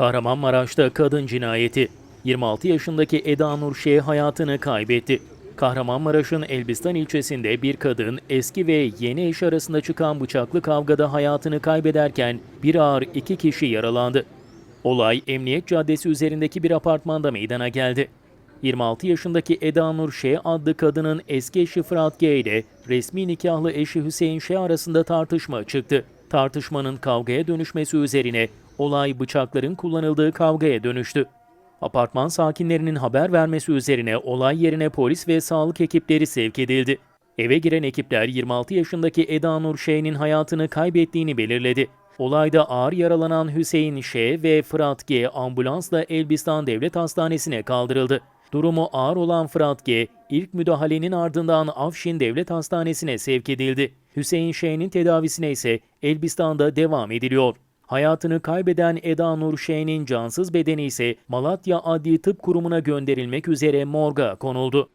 Kahramanmaraş'ta kadın cinayeti. 26 yaşındaki Eda Nur Şeh hayatını kaybetti. Kahramanmaraş'ın Elbistan ilçesinde bir kadın eski ve yeni eş arasında çıkan bıçaklı kavgada hayatını kaybederken bir ağır iki kişi yaralandı. Olay Emniyet Caddesi üzerindeki bir apartmanda meydana geldi. 26 yaşındaki Eda Nur Şeh adlı kadının eski eşi Fırat G ile resmi nikahlı eşi Hüseyin Şeh arasında tartışma çıktı. Tartışmanın kavgaya dönüşmesi üzerine olay bıçakların kullanıldığı kavgaya dönüştü. Apartman sakinlerinin haber vermesi üzerine olay yerine polis ve sağlık ekipleri sevk edildi. Eve giren ekipler 26 yaşındaki Eda Nur Şeh'in hayatını kaybettiğini belirledi. Olayda ağır yaralanan Hüseyin Şeh ve Fırat G ambulansla Elbistan Devlet Hastanesi'ne kaldırıldı. Durumu ağır olan Fırat G, ilk müdahalenin ardından Afşin Devlet Hastanesi'ne sevk edildi. Hüseyin Şeh'in tedavisine ise Elbistan'da devam ediliyor. Hayatını kaybeden Eda Nur Şeh'in cansız bedeni ise Malatya Adli Tıp Kurumu'na gönderilmek üzere morga konuldu.